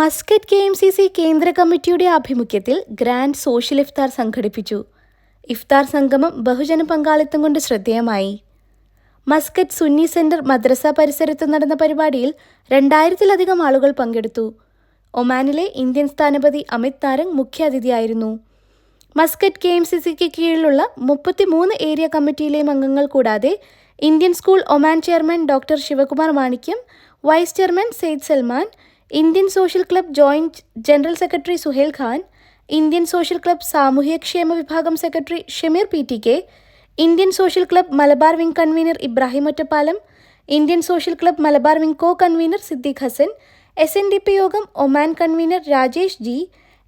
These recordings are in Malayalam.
Muscat K M C C കേന്ദ്ര കമ്മിറ്റിയുടെ ആഭിമുഖ്യത്തിൽ ഗ്രാൻഡ് സോഷ്യൽ ഇഫ്താർ സംഘടിപ്പിച്ചു. ഇഫ്താർ സംഗമം ബഹുജന പങ്കാളിത്തം കൊണ്ട് ശ്രദ്ധേയമായി. മസ്കറ്റ് സുന്നി സെന്റർ മദ്രസ പരിസരത്ത് നടന്ന പരിപാടിയിൽ രണ്ടായിരത്തിലധികം ആളുകൾ പങ്കെടുത്തു. ഒമാനിലെ ഇന്ത്യൻ സ്ഥാനപതി അമിത് താരങ് മുഖ്യാതിഥിയായിരുന്നു. മസ്കറ്റ് കെ എം സി സിക്ക് കീഴിലുള്ള മുപ്പത്തിമൂന്ന് ഏരിയ കമ്മിറ്റിയിലെയും അംഗങ്ങൾ കൂടാതെ Indian school Oman chairman doctor Sivakumar Manikyam vice chairman Syed Salman Indian social club joint general secretary Suhail Khan Indian social club സാമൂഹ്യക്ഷേമ വിഭാഗം secretary Shameer P T K Indian social club Malabar wing convener Ibrahim Ottapalam Indian social club Malabar wing co convener Siddique Hasan S N D P Yogam Oman convener Rajesh G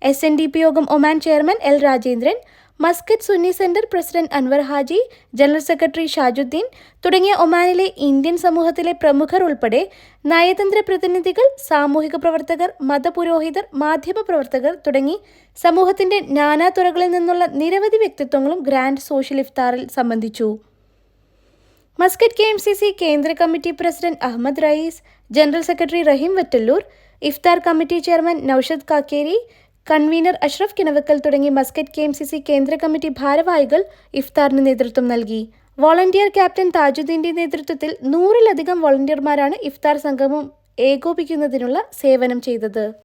S N D P യോഗം Oman chairman L Rajendran Muscat Sunni centre president Anwar Haji general secretary Shajudeen തുടങ്ങിയ ഒമാനിലെ ഇന്ത്യൻ സമൂഹത്തിലെ പ്രമുഖർ ഉൾപ്പെടെ നയതന്ത്ര പ്രതിനിധികൾ സാമൂഹിക പ്രവർത്തകർ മതപുരോഹിതർ മാധ്യമ പ്രവർത്തകർ തുടങ്ങി സമൂഹത്തിന്റെ നാനാതുറകളിൽ നിന്നുള്ള നിരവധി വ്യക്തിത്വങ്ങളും ഗ്രാൻഡ് സോഷ്യൽ ഇഫ്താറിൽ സംബന്ധിച്ചു. Muscat K M C C കേന്ദ്ര committee president Ahammed Rayees general secretary Raheem Vattalloor ഇഫ്താർ committee chairman Noushad Kakkeri convener Ashraf Kinavakkal തുടങ്ങി Muscat K M C C കേന്ദ്ര കമ്മിറ്റി ഭാരവാഹികൾ ഇഫ്താറിന് നേതൃത്വം നൽകി. വോളണ്ടിയർ ക്യാപ്റ്റൻ താജുദ്ദീന്റെ നേതൃത്വത്തിൽ നൂറിലധികം വോളണ്ടിയർമാരാണ് ഇഫ്താർ സംഗമം ഏകോപിക്കുന്നതിനുള്ള സേവനം ചെയ്തത്.